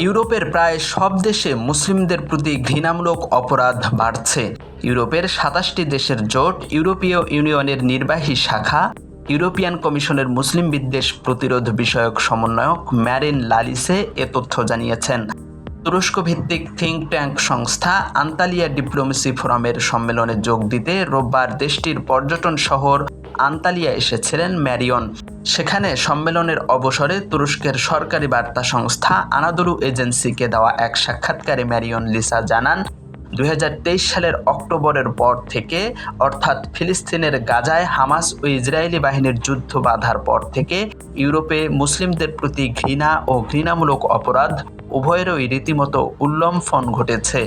ইউরোপের প্রায় সব দেশে মুসলিমদের প্রতি ঘৃণামূলক অপরাধ বাড়ছে। ইউরোপের সাতাশটি দেশের জোট ইউরোপীয় ইউনিয়নের নির্বাহী শাখা, ইউরোপিয়ান কমিশনের মুসলিম বিদ্বেষ প্রতিরোধ বিষয়ক সমন্বয়ক ম্যারিন লালিসে এ তথ্য জানিয়েছেন। তুরস্ক ভিত্তিক থিঙ্ক ট্যাঙ্ক সংস্থা আন্তালিয়া ডিপ্লোমেসি ফোরামের সম্মেলনে যোগ দিতে রোববার দেশটির পর্যটন শহর আন্তালিয়া এসেছিলেন ম্যারিয়ন। সেখানে সম্মেলনের অবসরে তুরস্কের সরকারি বার্তা সংস্থা আনাদুরু এজেন্সিকে দেওয়া এক সাক্ষাৎকারে ম্যারিয়ন লিসা জানান দু হাজার তেইশ সালের অক্টোবরের পর থেকে, অর্থাৎ ফিলিস্তিনের গাজায় হামাস ও ইসরায়েলি বাহিনীর যুদ্ধ বাধার পর থেকে ইউরোপে মুসলিমদের প্রতি ঘৃণা ও ঘৃণামূলক অপরাধ উভয়েরই রীতিমতো উল্লম্ফন ঘটেছে।